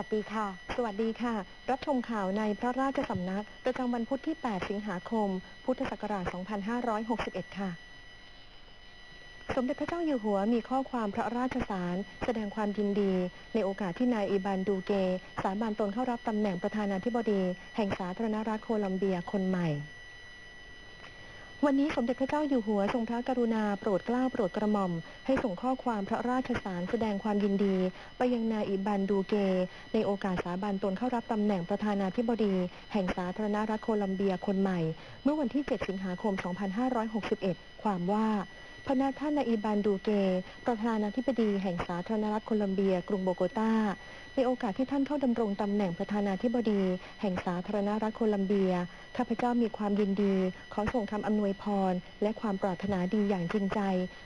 สวัสดีค่ะ สวัสดีค่ะ รับชมข่าวในพระราชสำนัก ประจำวันพุธที่ 8 สิงหาคม พุทธศักราช 2561 ค่ะ สมเด็จพระเจ้าอยู่หัวมีข้อความพระราชสาร แสดงความยินดี ในโอกาสที่นายอิบานดูเก สาบานตนเข้ารับตำแหน่งประธานาธิบดี แห่งสาธารณรัฐโคลัมเบียคนใหม่ วันนี้สมเด็จพระเจ้าอยู่หัวทรงพระกรุณาโปรดเกล้าโปรดกระหม่อม ให้ส่งข้อความพระราชสารแสดงความยินดี ไปยังนายอิบันดูเก ในโอกาสสาบานตนเข้ารับตำแหน่งประธานาธิบดี แห่งสาธารณรัฐโคลัมเบียคนใหม่ เมื่อวันที่ 7 สิงหาคม 2561 ความว่า พระนาท่านนายอิบันดูเก ประธานาธิบดีแห่งสาธารณรัฐโคลัมเบีย กรุงโบโกตาในโอกาสที่ท่านเข้าดำรงตำแหน่งประธานาธิบดี แห่งสาธารณรัฐโคลัมเบีย ข้าพเจ้ามีความยินดี ขอส่งคำอำนวยพร และความปรารถนาดีอย่างจริงใจ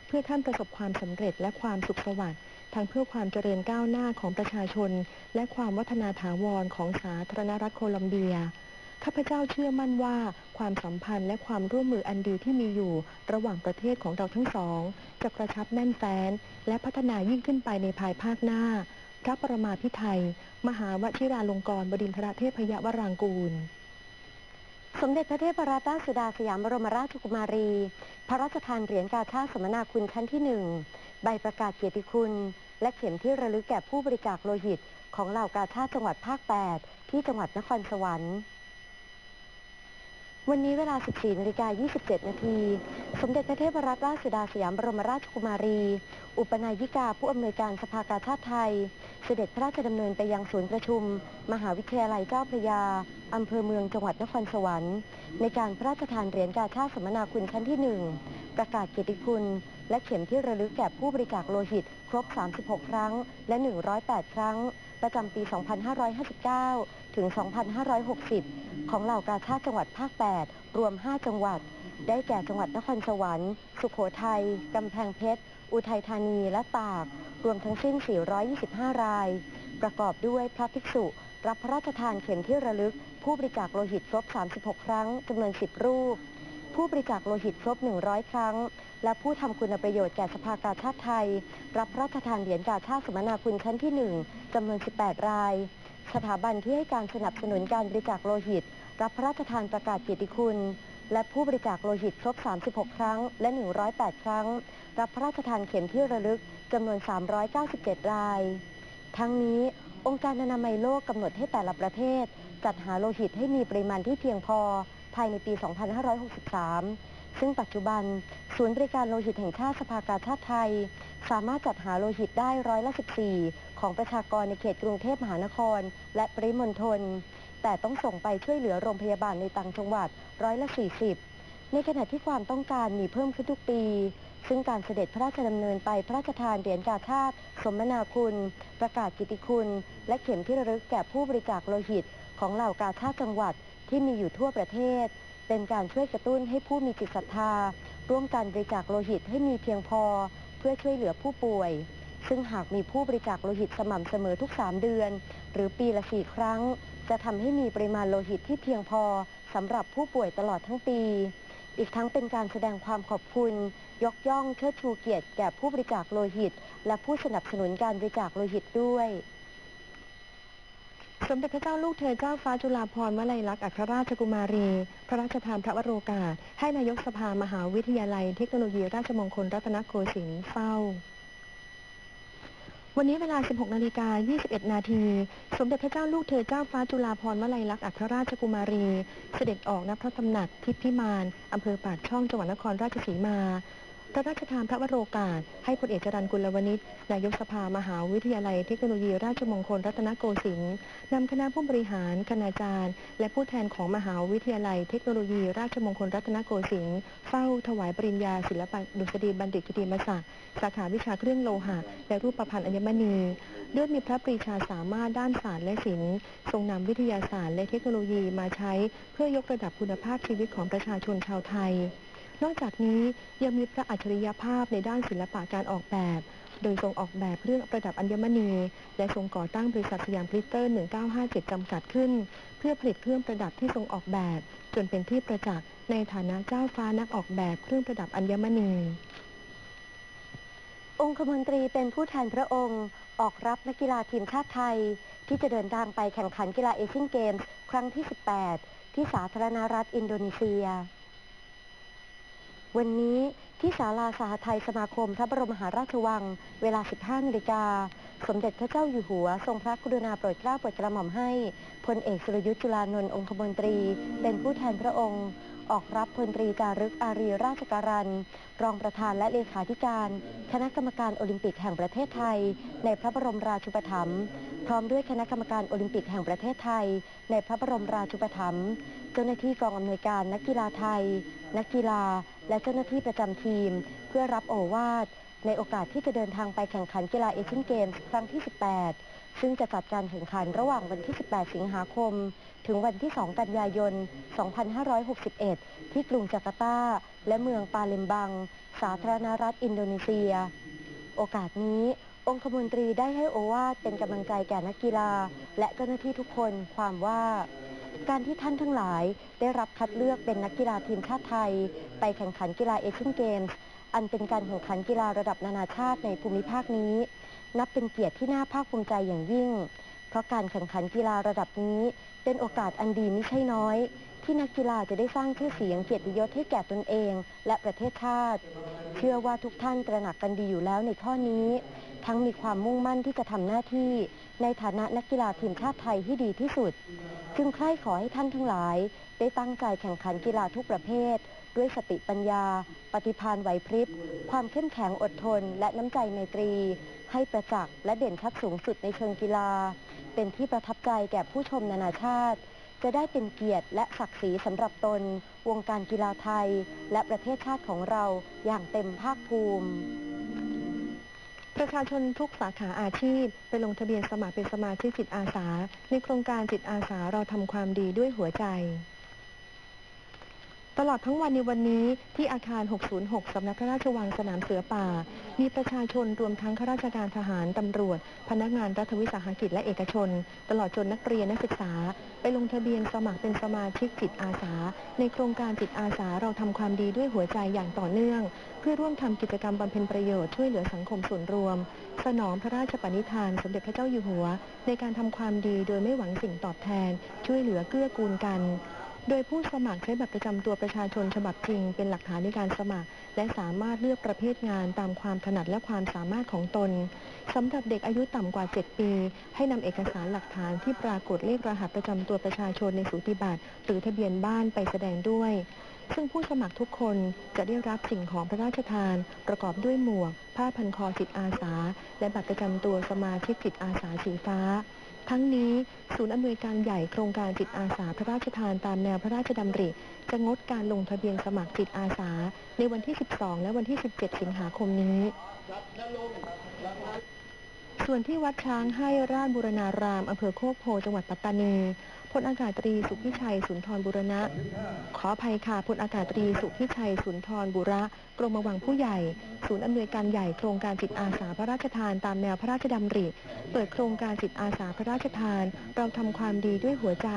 เพื่อท่านประสบความสำเร็จและความสุขสวัสดิ์ทั้งเพื่อความเจริญก้าวหน้าของประชาชน และความวัฒนาถาวรของสาธารณรัฐโคลัมเบีย ข้าพเจ้าเชื่อมั่นว่าความสัมพันธ์และความร่วมมืออันดีที่มีอยู่ ระหว่างประเทศของเราทั้งสอง จะกระชับแน่นแฟ้น และพัฒนายิ่งขึ้นไปในภายภาคหน้า พระประมาพิไทย มหาวชิราลงกรณบดินทรเทพยวรางกูล สมเด็จพระเทพรัตนราชสุดาสยามบรมราชกุมารี พระราชทานเหรียญกาชาสมนาคุณชั้นที่หนึ่งใบประกาศเกียรติคุณ และเข็มที่ระลึกแก่ผู้บริจาคโลหิต ของเหล่ากาชาจังหวัดภาค 8 ที่จังหวัดนครสวรรค์ วันนี้เวลา 14นาฬิกา27 นาที สมเด็จพระเทพรัตนราชสุดาสยามบรมราชกุมารี อุปนายิกาผู้อำนวยการสภากาชาติไทย เสด็จพระราชดำเนินไปยังศูนย์ประชุม มหาวิทยาลัยเจ้าพระยา อำเภอเมืองจังหวัดนครสวรรค์ ในการพระราชทานเหรียญกาชาติสมนาคุณชั้นที่หนึ่ง ประกาศเกียรติคุณ และเข็มที่ระลึกแก่ผู้บริจาคโลหิต ครบ 36 ครั้ง และ 108 ครั้ง ประจำปี 2559 ถึง 2560 ของเหล่ากาชาติจังหวัดภาค 8 รวม 5 จังหวัด ได้แก่จังหวัดนครสวรรค์ สุโขทัย กำแพงเพชร อุทัยธานี และตาก รวมทั้งสิ้น 425 ราย ประกอบด้วยพระภิกษุรับพระราชทานเข็มที่ระลึก ผู้บริจาคโลหิตครบ 36 ครั้งจำนวน 10 รูป ผู้บริจาคโลหิตครบ 100 ครั้ง และผู้ทำคุณประโยชน์แก่สภากาชาติไทย รับพระราชทานเหรียญกาชาติสมนาคุณชั้นที่ 1จำนวน 18 ราย สถาบันที่ให้การสนับสนุนการบริจาคโลหิต รับพระราชทานประกาศเกียรติคุณ และผู้บริจาคโลหิตครบ 36 ครั้ง และ 108 ครั้ง รับพระราชทานเข็มที่ระลึกจำนวน 397 ราย ทั้งนี้องค์การอนามัยโลกกำหนดให้แต่ละประเทศ จัดหาโลหิตให้มีปริมาณที่เพียงพอ ภายในปี 2563 ซึ่งปัจจุบัน ศูนย์บริการโลหิตแห่งชาติสภากาชาติไทย สามารถจัดหาโลหิตได้ร้อยละ 14 ของประชากรในเขตกรุงเทพมหานคร และปริมณฑล แต่ต้องส่งไปช่วยเหลือโรงพยาบาลในต่างจังหวัดร้อยละ 40 ในขณะที่ความต้องการมีเพิ่มขึ้นทุกปีซึ่งการเสด็จพระราชดำเนินไปพระราชทานเหรียญกาชาติ สมนาคุณ ประกาศกิติคุณ และเข็มที่ระลึกแก่ผู้บริจาคโลหิตของเหล่ากาชาติจังหวัด ที่มีอยู่ทั่วประเทศ เป็นการช่วยกระตุ้นให้ผู้มีจิตศรัทธา ร่วมกันบริจาคโลหิตให้มีเพียงพอ เพื่อช่วยเหลือผู้ป่วย ซึ่งหากมีผู้บริจาคโลหิตสม่ำเสมอทุก 3 เดือน หรือปีละ4ครั้ง จะทำให้มีปริมาณโลหิตที่เพียงพอสำหรับผู้ป่วยตลอดทั้งปี อีกทั้งเป็นการแสดงความขอบคุณ ยกย่องเชิดชูเกียรติแก่ผู้บริจาคโลหิต และผู้สนับสนุนการบริจาคโลหิตด้วย สมเด็จพระเจ้าลูกเธอเจ้าฟ้าจุฬาภรณ์วลัยลักษณ์อัครราชกุมารี พระราชทานพระวโรกาส ให้นายกสภามหาวิทยาลัยเทคโนโลยีราชมงคลรัตนโกสินทร์เฝ้า วันนี้เวลา 16 นาฬิกา 21 นาที สมเด็จพระเจ้าลูกเธอเจ้าฟ้าจุฬาภรณ์วลัยลักษณ์อัครราชกุมารี เสด็จออกณพระตำหนักทิพย์พิมานอำเภอปากช่องจังหวัดนครราชสีมา พระราชทานพระวโรกาส ให้พลเอกจรัญกุลวณิชนายกสภามหาวิทยาลัยเทคโนโลยีราชมงคลรัตนโกสินทร์นำคณะผู้บริหาร คณาจารย์ และผู้แทนของมหาวิทยาลัยเทคโนโลยี ราชมงคลรัตนโกสินทร์เฝ้าถวายปริญญาศิลปะดุษฎีบัณฑิตกิติมศักดิ์สาขาวิชาเครื่องโลหะ และรูปประพันธ์อัญมณีด้วยมีพระปรีชาสามารถด้านศาสตร์และศิลป์ทรงนำวิทยาศาสตร์และเทคโนโลยีมาใช้ เพื่อยกระดับคุณภาพชีวิตของประชาชนชาวไทย นอกจากนี้ยังมีพระอัจฉริยภาพในด้านศิลปะการออกแบบ โดยทรงออกแบบเครื่องประดับอัญมณี และทรงก่อตั้งบริษัทสยามกลิเตอร์ 1957 จำกัดขึ้น เพื่อผลิตเครื่องประดับที่ทรงออกแบบ จนเป็นที่ประจักษ์ในฐานะเจ้าฟ้านักออกแบบเครื่องประดับอัญมณี องคมนตรีเป็นผู้แทนพระองค์ ออกรับนักกีฬาทีมชาติไทย ที่จะเดินทางไปแข่งขันกีฬาเอเชียนเกมส์ครั้งที่ 18 ที่สาธารณรัฐอินโดนีเซีย วันนี้ที่ศาลาสหไทยสมาคมพระบรมมหาราชวัง เวลา 15นาฬิกา สมเด็จพระเจ้าอยู่หัว ทรงพระกรุณาโปรดเกล้าโปรดกระหม่อมให้พลเอกสุรยุทธ์จุลานนท์องคมนตรี เป็นผู้แทนพระองค์ ออกรับพลตรีจารึกอารีราชการัน รองประธานและเลขาธิการ คณะกรรมการโอลิมปิกแห่งประเทศไทย ในพระบรมราชูปถัมภ์พร้อมด้วยคณะกรรมการโอลิมปิกแห่งประเทศไทย ในพระบรมราชูปถัมภ์เจ้าหน้าที่กองอำนวยการนักกีฬาไทย นักกีฬา และเจ้าหน้าที่ประจำทีม เพื่อรับโอวาทในโอกาสที่จะเดินทางไปแข่งขันกีฬาเอเชียนเกมส์ครั้งที่ 18 ซึ่งจะจัดการแข่งขันระหว่างวันที่ 18 สิงหาคม ถึงวันที่ 2 กันยายน 2561 ที่กรุงจาการ์ตา และเมืองปาเลมบัง สาธารณรัฐอินโดนีเซีย โอกาสนี้องคมนตรีได้ให้โอวาทเป็นกำลังใจแก่นักกีฬา และเจ้าหน้าที่ทุกคนความว่า การที่ท่านทั้งหลายได้รับคัดเลือกเป็นนักกีฬาทีมชาติไทย ไปแข่งขันกีฬาเอเชียนเกมส์อันเป็นการแข่งขันกีฬาระดับนานาชาติในภูมิภาคนี้ นับเป็นเกียรติที่น่าภาคภูมิใจอย่างยิ่ง เพราะการแข่งขันกีฬาระดับนี้ เป็นโอกาสอันดีไม่ใช่น้อย ที่นักกีฬาจะได้สร้างชื่อเสียงเกียรติยศให้แก่ตนเอง และประเทศชาติ เชื่อว่าทุกท่านตระหนักกันดีอยู่แล้วในข้อนี้ ทั้งมีความมุ่งมั่นที่จะทำหน้าที่ ในฐานะนักกีฬาทีมชาติไทยที่ดีที่สุด จึงใคร่ขอให้ท่านทั้งหลาย ได้ตั้งใจแข่งขันกีฬาทุกประเภท ด้วยสติปัญญา ปฏิภาณไหวพริบ ความเข้มแข็งอดทน และน้ำใจไมตรี ให้ประจักษ์และเด่นชัดสูงสุดในเชิงกีฬา เป็นที่ประทับใจแก่ผู้ชมนานาชาติ จะได้เป็นเกียรติและศักดิ์ศรีสำหรับตน วงการกีฬาไทย และประเทศชาติของเราอย่างเต็มภาคภูมิ ประชาชนทุกสาขาอาชีพ ไปลงทะเบียนสมัครเป็นสมาชิกจิตอาสา ในโครงการจิตอาสาเราทำความดีด้วยหัวใจ ตลอดทั้งวันในวันนี้ที่อาคาร 606 สำนักพระราชวังสนามเสือป่า มีประชาชนรวมทั้งข้าราชการทหาร ตำรวจ พนักงานรัฐวิสาหกิจและเอกชน ตลอดจนนักเรียนนักศึกษา ไปลงทะเบียนสมัครเป็นสมาชิกจิตอาสา ในโครงการจิตอาสาเราทำความดีด้วยหัวใจอย่างต่อเนื่อง เพื่อร่วมทำกิจกรรมบำเพ็ญประโยชน์ช่วยเหลือสังคมส่วนรวม สนองพระราชปณิธาน สมเด็จพระเจ้าอยู่หัว ในการทำความดีโดยไม่หวังสิ่งตอบแทน ช่วยเหลือเกื้อกูลกัน โดยผู้สมัครใช้บัตรประจำตัวประชาชนฉบับจริง เป็นหลักฐานในการสมัคร และสามารถเลือกประเภทงานตามความถนัดและความสามารถของตนสำหรับเด็กอายุต่ำกว่า 7 ปี ให้นำเอกสารหลักฐานที่ปรากฏเลขรหัสประจำตัวประชาชนในสูติบัตรหรือทะเบียนบ้านไปแสดงด้วย ซึ่งผู้สมัครทุกคนจะได้รับสิ่งของพระราชทาน ประกอบด้วยหมวก ผ้าพันคอจิตอาสา และบัตรประจำตัวสมาชิกจิตอาสาสีฟ้า ทั้งนี้ศูนย์อำนวยการใหญ่โครงการจิตอาสาพระราชทานตามแนวพระราชดำริ จะงดการลงทะเบียนสมัครจิตอาสา ในวันที่ 12 และวันที่ 17 สิงหาคมนี้ ส่วนที่วัดช้างให้ราชบุรณารามอำเภอโคกโพจังหวัดปัตตานีพลอากาศตรีสุพิชัยสุนทรบุรณะ ขออภัยค่ะพลอากาศตรีสุพิชัยสุนทรบุระ กรมวังผู้ใหญ่ ศูนย์อำนวยการใหญ่โครงการจิตอาสาพระราชทานตามแนวพระราชดำริ เปิดโครงการจิตอาสาพระราชทาน เราทำความดีด้วยหัวใจ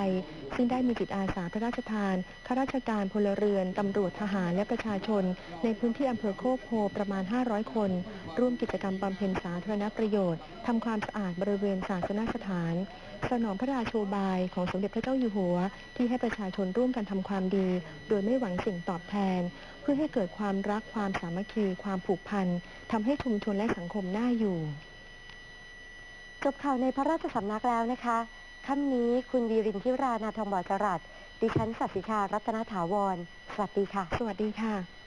ซึ่งได้มีจิตอาสาพระราชทานข้าราชการพลเรือนตำรวจทหารและประชาชน ในพื้นที่อำเภอโคกโพประมาณ 500 คน ร่วมกิจกรรมบำเพ็ญสาธารณประโยชน์ทำความสะอาดบริเวณศาสนสถาน สนองพระราโชบายของสมเด็จพระเจ้าอยู่หัว ที่ให้ประชาชนร่วมกันทำความดี โดยไม่หวังสิ่งตอบแทน เพื่อให้เกิดความรักความสามัคคี ความผูกพันทำให้ชุมชนและสังคมน่าอยู่จบข่าวในพระราชสำนักแล้วนะคะค่ำนี้คุณวีรินทิรานาทองบอจรัสดิฉันสัตย์สิชา รัตนถาวร สวัสดีค่ะ สวัสดีค่ะ